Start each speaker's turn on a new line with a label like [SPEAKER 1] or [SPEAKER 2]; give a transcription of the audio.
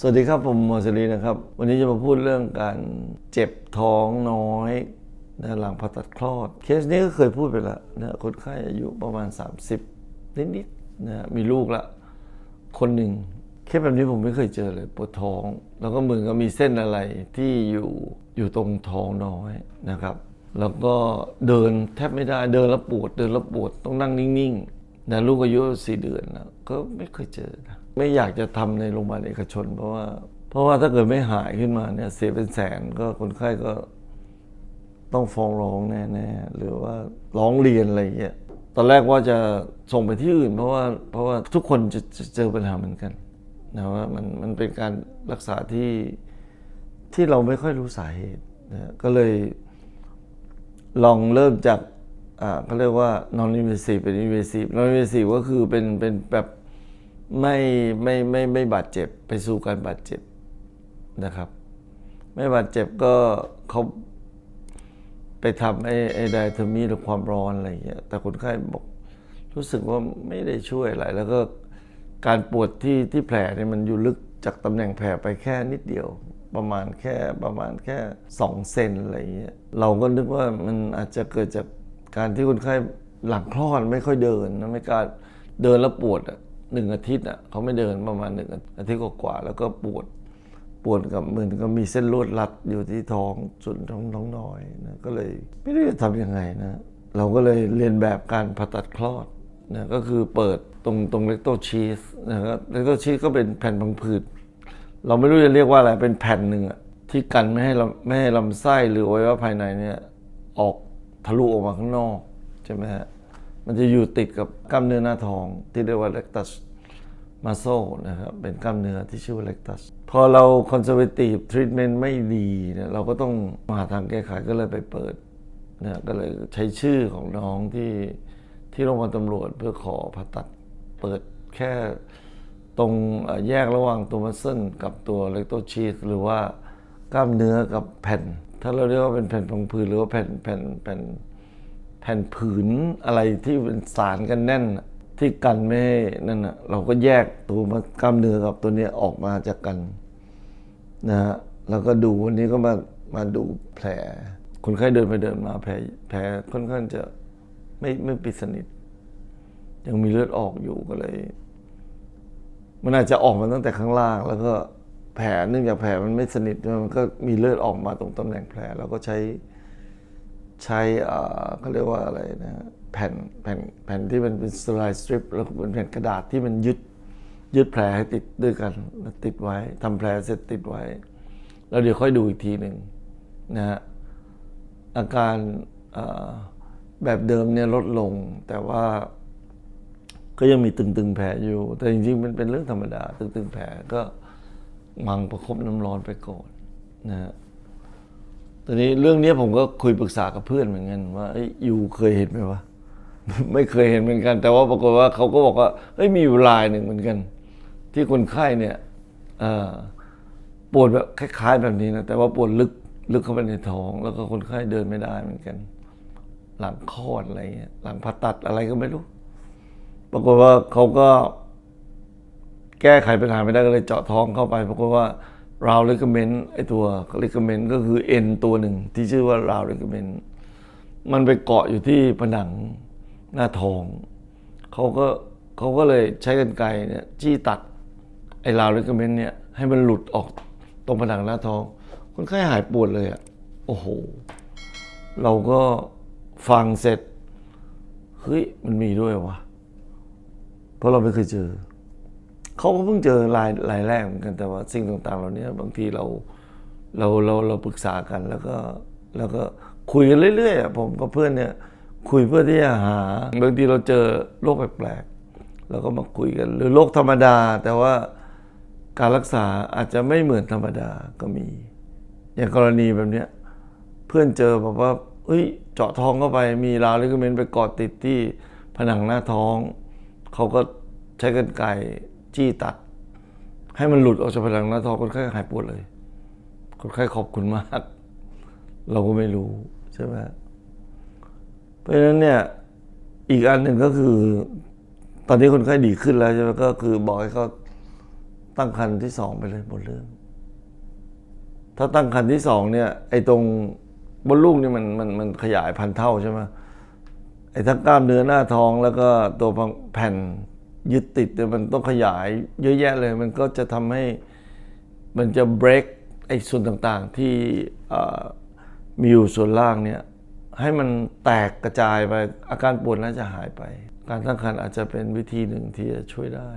[SPEAKER 1] สวัสดีครับผมหมอสรีนะครับ วันนี้จะมาพูดเรื่องการเจ็บท้องน้อยนะหลังผ่าตัดคลอด เคสนี้ก็เคยพูดไปแล้วนะคนไข้อายุประมาณ 30 นิดๆนะมีลูกละ คนหนึ่งเคสแบบนี้ผมไม่เคยเจอเลยปวดท้อง แล้วก็เหมือนกับมีเส้นอะไรที่อยู่อยู่ตรงท้องน้อยนะครับ แล้วก็เดินแทบไม่ได้เดินแล้วปวดเดินแล้วปวดต้องนั่งนิ่งๆนะลูกอายุสี่เดือนนะก็ไม่เคยเจอนะ ไม่อยากจะทำในโรงพยาบาลเอกชน เพราะว่า เพราะว่าถ้าเกิดไม่หายขึ้นมาเนี่ยเสียเป็นแสนก็คนไข้ก็ต้องฟ้องร้องแน่ๆหรือว่าร้องเรียนอะไรอย่างเงี้ยตอนแรกว่าจะส่งไปที่อื่น เพราะว่าเพราะว่าทุกคนจะจะเจอปัญหาเหมือนกันนะว่ามันมันเป็นการรักษาที่ที่เราไม่ค่อยรู้สาเหตุนะก็เลยลองเริ่มจากอ่าเขาเรียกว่า non invasive เป็น invasive non invasive ก็คือเป็นเป็นแบบ ไม่ไม่ไม่ไม่บาดเจ็บไปสู่การบาดเจ็บนะครับ ไม่บาดเจ็บก็เขาไปทำไอ้ไอ้ไดอะโทมีหรือความร้อนอะไรอย่างเงี้ยแต่คนไข้บอกรู้สึกว่าไม่ได้ช่วยอะไร แล้วก็การปวดที่ที่แผลเนี่ยมันอยู่ลึกจากตำแหน่งแผลไปแค่นิดเดียว ประมาณแค่ประมาณแค่สองเซนอะไรอย่างเงี้ยเราก็นึกว่ามันอาจจะเกิดจากการที่คนไข้หลังคลอดไม่ค่อยเดินนะไม่กล้าเดินแล้วปวดอะ หนึ่งอาทิตย์อะเขาไม่เดินประมาณหนึ่งอาทิตย์กว่าๆแล้วก็ปวดปวดกับเหมือนก็มีเส้นลวดรัดอยู่ที่ท้องส่วนท้องท้องน้อยนะก็เลยไม่รู้จะทำยังไงนะเราก็เลยเรียนแบบการผ่าตัดคลอดนะก็คือเปิดตรงตรงเลกโตชีสนะครับเลกโตชีสก็เป็นแผ่นพังผืดเราไม่รู้จะเรียกว่าอะไรเป็นแผ่นหนึ่งอะที่กันไม่ให้เราไม่ให้ลำไส้หรืออวัยวะภายในเนี่ยออกทะลุออกมาข้างนอกใช่ไหมฮะ มันจะอยู่ติดกับกล้ามเนื้อหน้าท้องที่เรียกว่าเล็กตัสมาโซนะครับเป็นกล้ามเนื้อที่ชื่อว่าเล็กตัสพอเราคอนเซอร์เวทีฟทรีทเมนต์ไม่ดีเนี่ยเราก็ต้องมาหาทางแก้ไขก็เลยไปเปิดนะก็เลยใช้ชื่อของน้องที่ที่โรงพยาบาลตำรวจเพื่อขอผ่าตัดเปิดแค่ตรงแยกระหว่างตัวมัสเซนกับตัวเล็กโตชีสหรือว่ากล้ามเนื้อกับแผ่น ถ้าเราเรียกว่าเป็นแผ่นพังผืดหรือว่าแผ่นแผ่นแผ่น แผ่นผืนอะไรที่เป็นสารกันแน่น ที่กันไม่ให้นั่นน่ะเราก็แยกตัวมันกล้ามเนื้อกับตัวนี้ออกมาจากกันนะฮะแล้วก็ดูวันนี้ก็มามาดูแผล คนไข้เดินไปเดินมาแผลแผลค่อนข้างจะไม่ไม่ปิดสนิท ยังมีเลือดออกอยู่ก็เลย มันอาจจะออกมาตั้งแต่ข้างล่าง แล้วก็แผลเนื่องจากแผลมันไม่สนิทมันก็มีเลือดออกมาตรงตำแหน่งแผลเราก็ใช้ ใช้เขาเรียกว่าอะไรนะแผ่นแผ่นแผ่นที่มันเป็นสไลด์สตริปแล้วก็เป็นแผ่นกระดาษที่มันยึดยึดแผลให้ติดด้วยกันแล้วติดไว้ทำแผลเสร็จติดไว้ แล้วเดี๋ยวค่อยดูอีกทีหนึ่งนะฮะอาการแบบเดิมเนี่ยลดลง แต่ว่าก็ยังมีตึงๆแผลอยู่ แต่จริงๆมันเป็นเรื่องธรรมดา ตึงๆแผลก็มังประคบน้ำร้อนไปก่อนนะฮะ ตอนนี้เรื่องนี้ผมก็คุยปรึกษากับเพื่อนเหมือนกันว่าอยยูเคยเห็นไหมวะไม่เคยเห็นเหมือนกัน แต่ว่าปรากฏว่าเขาก็บอกว่าเฮ้ยมีอยู่ลายหนึ่งเหมือนกัน ที่คนไข้เนี่ยปวดแบบคล้าย ๆ แบบนี้นะแต่ว่าปวดลึกลึกเข้าไปในท้อง แล้วก็คนไข้เดินไม่ได้เหมือนกัน หลังคลอดอะไรเงี้ยหลังผ่าตัดอะไรก็ไม่รู้ ปรากฏว่าเขาก็ แก้ไขปัญหาไม่ได้ก็เลยเจาะท้องเข้าไปปรากฏว่า ราวเลกเมนไอตัวเลกเมนก็คือเอ็นตัวหนึ่งที่ชื่อว่าราวเลกเมนมันไปเกาะอยู่ที่ผนังหน้าท้องเขาก็เขาก็เลยใช้กรรไกรเนี่ยจี้ตัดไอ้ราวเลกเมนเนี่ยให้มันหลุดออกตรงผนังหน้าท้องคนไข้หายปวดเลยอะ่ะโอ้โห เราก็ฟังเสร็จ เฮ้ย มันมีด้วยวะเพราะเราไม่เคยเจอ เขาก็เพิ่งเจอรายรายแรกเหมือนกันแต่ว่าสิ่งต่างๆ เหล่านี้บางทีเราเราเราเราปรึกษากันแล้วก็แล้วก็คุยกันเรื่อยๆอะผมกับเพื่อนเนี่ยคุยเพื่อที่จะหาบางทีเราเจอโรคแปลกๆเราก็มาคุยกัน หรือโรคธรรมดา แต่ว่าการรักษาอาจจะไม่เหมือนธรรมดาก็มี อย่างกรณีแบบเนี้ยเพื่อนเจอแบบว่าเอ้ยเจาะท้องเข้าไปมีราวลิกเมนต์ไปเกาะติดที่ผนังหน้าท้อง เขาก็ใช้กรรไกร จี้ตัด ให้มันหลุดออกจากผนังหน้าท้องคนไข้หายปวดเลย คนไข้ขอบคุณมาก เราก็ไม่รู้ใช่ไหมเพราะฉะนั้นเนี่ยอีกอันหนึ่งก็คือ ตอนนี้คนไข้ดีขึ้นแล้วใช่ไหมก็คือบอกให้เขาตั้งครรภ์ที่สองไปเลยหมดเรื่อง ถ้าตั้งครรภ์ที่สองเนี่ยไอ้ตรงบนลูกนี่มันมันมันขยายพันเท่าใช่ไหมไอ้ทั้งกล้ามเนื้อหน้าท้องแล้วก็ตัวแผ่น ยึดติดเนี่ยมันต้องขยายเยอะแยะเลย มันก็จะทำให้มันจะ break ไอ้ส่วนต่างๆที่มีอยู่ส่วนล่างเนี่ยให้มันแตกกระจายไปอาการปวดน่าจะหายไป การตั้งครรภ์อาจจะเป็นวิธีหนึ่งที่จะช่วยได้